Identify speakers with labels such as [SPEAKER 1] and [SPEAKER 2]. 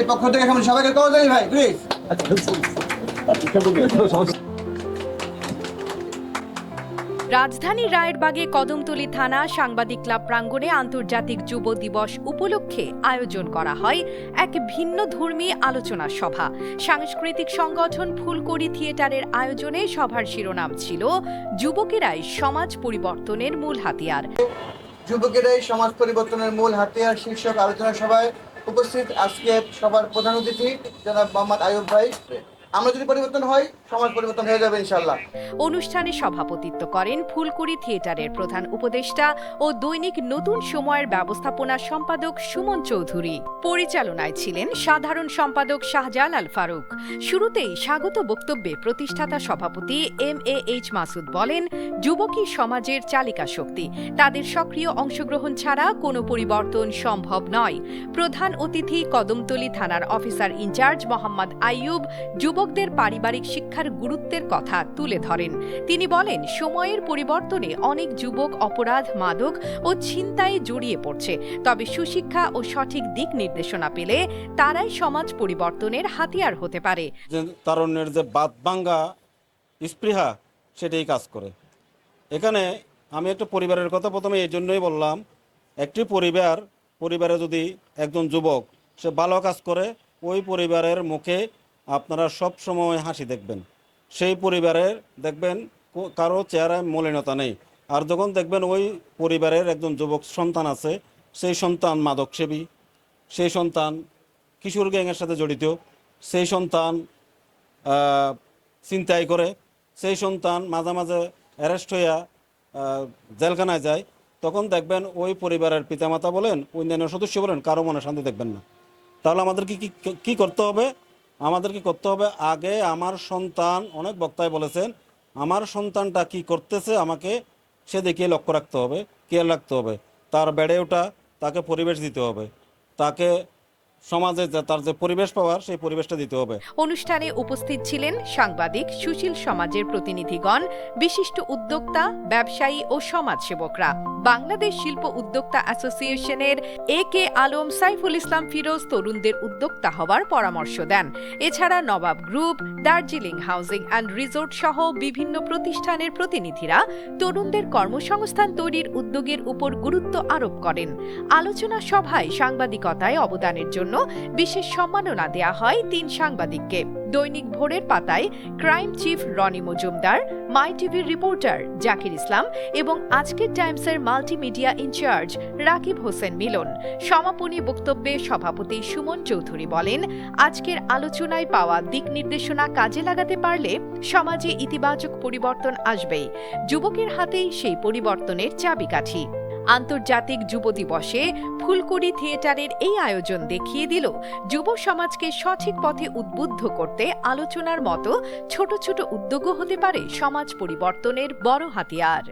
[SPEAKER 1] এই পক্ষ থেকে সবাইকে কল দেই ভাই প্লিজ
[SPEAKER 2] রাজধানী রায়েরবাগে কদমতলী থানা সাংবাদিক ক্লাব প্রাঙ্গণে আন্তর্জাতিক যুব দিবস উপলক্ষে আয়োজন করা হয় এক ভিন্ন ধর্মী আলোচনা সভা। সাংস্কৃতিক সংগঠন ফুলকড়ি থিয়েটারের আয়োজনে সভার শিরোনাম ছিল যুবকেরাই সমাজ পরিবর্তনের মূল হাতিয়ার।
[SPEAKER 1] যুবকেরাই সমাজ পরিবর্তনের মূল হাতিয়ার শীর্ষক আলোচনা সভায় উপস্থিত আজকে সবার প্রধান অতিথি জনাব মোহাম্মদ আয়ুব ভাই। আমরা যদি পরিবর্তন হই সমাজ পরিবর্তন হয়ে যাবে ইনশাল্লাহ
[SPEAKER 2] অনুষ্ঠানে সভাপতিত্ব করেন ফুলকুড়ি থিয়েটারের প্রধান উপদেষ্টা ও দৈনিক নতুন সময়ের ব্যবস্থাপনা সম্পাদক সুমন চৌধুরী। পরিচালনায় ছিলেন সাধারণ সম্পাদক শাহজালাল ফারুক। শুরুতেই স্বাগত বক্তব্যে প্রতিষ্ঠাতা সভাপতি এম এ এইচ মাসুদ বলেন যুবকই সমাজের চালিকা শক্তি। তাদের সক্রিয় অংশগ্রহণ ছাড়া কোনো পরিবর্তন সম্ভব নয়। প্রধান অতিথি কদমতলী থানার অফিসার ইনচার্জ মোহাম্মদ আইয়ুব যুবকদের পারিবারিক শিক্ষার গুরুত্বের কথা তুলে ধরেন। তিনি বলেন, সময়ের পরিবর্তনে অনেক যুবক অপরাধ, মাদক ও ছিনতাইয়ে জড়িয়ে পড়ছে। তবে সুশিক্ষা ও সঠিক দিক নির্দেশনা পেলে তারাই সমাজ পরিবর্তনের হাতিয়ার হতে পারে।
[SPEAKER 3] তারুণ্যের যে বাদ ভাঙ্গা স্পৃহা, সেটাই কাজ করে। এখানে আমি একটা পরিবারের কথা প্রথমে এই জন্যই বললাম, একটি পরিবার, পরিবারে যদি একজন যুবক, সে ভালো কাজ করে, ওই পরিবারের মুখে আপনারা সব সময় হাসি দেখবেন। সেই পরিবারের দেখবেন কারও চেহারায় মলিনতা নেই। আর যখন দেখবেন ওই পরিবারের একজন যুবক সন্তান আছে সেই সন্তান মাদকসেবী সেই সন্তান কিশোর গ্যাংয়ের সাথে জড়িত সেই সন্তান আহ, ছিনতাই করে সেই সন্তান মাঝে মাঝে অ্যারেস্ট হইয়া জেলখানায় যায় তখন দেখবেন ওই পরিবারের পিতামাতা বলেন অন্যান্য সদস্য বলেন কারও মনে শান্তি দেখবেন না। তাহলে আমাদের কি কি- কি করতে হবে? আমাদের কি করতে হবে আগে আমার সন্তান, অনেক বক্তায় বলেছেন, আমার সন্তানটা কি করতেছে আমাকে সে দেখিয়ে লক্ষ্য রাখতে হবে কেয়ার রাখতে হবে। তার বেড়ে ওঠা, তাকে পরিবেশ দিতে হবে। তাকে সমাজে তার যে পরিবেশ পাওয়ার, সেই পরিবেশটা দিতে হবে।
[SPEAKER 2] অনুষ্ঠানে উপস্থিত ছিলেন সাংবাদিক সুশীল সমাজের প্রতিনিধিগণ, বিশিষ্ট উদ্যোক্তা, ব্যবসায়ী ও সমাজসেবকরা। বাংলাদেশ শিল্প উদ্যোক্তা অ্যাসোসিয়েশনের এ কে আলম, সাইফুল ইসলাম ফিরোজ তরুণদের উদ্যোক্তা হওয়ার পরামর্শ দেন। এছাড়া Nawab group, Darjeeling housing and resort সহ বিভিন্ন প্রতিষ্ঠানের প্রতিনিধিরা তরুণদের কর্মসংস্থান তৈরির উদ্যোগের উপর গুরুত্ব আরোপ করেন। আলোচনা সভায় সাংবাদিকতায় অবদানের জন্য বিশেষ সম্মাননা দেয়া হয় তিন সাংবাদিককে। দৈনিক ভোরের পাতায় crime chief Rony Majumdar, my টিভির রিপোর্টার জাকির ইসলাম এবং আজকের টাইমসের multimedia in charge Rakib Hossain Milon. সমাপনী বক্তব্যে সভাপতি সুমন চৌধুরী বলেন, আজকের আলোচনায় পাওয়া দিক নির্দেশনা কাজে লাগাতে পারলে সমাজে ইতিবাচক পরিবর্তন আসবেই। যুবকের হাতেই সেই পরিবর্তনের চাবিকাঠি। আন্তর্জাতিক যুব দিবসে ফুলকুড়ি থিয়েটারের এই আয়োজন দেখিয়ে দিল যুব সমাজকে সঠিক পথে উদ্বুদ্ধ করতে আলোচনার মতো ছোট ছোট উদ্যোগও হতে পারে সমাজ পরিবর্তনের বড় হাতিয়ার।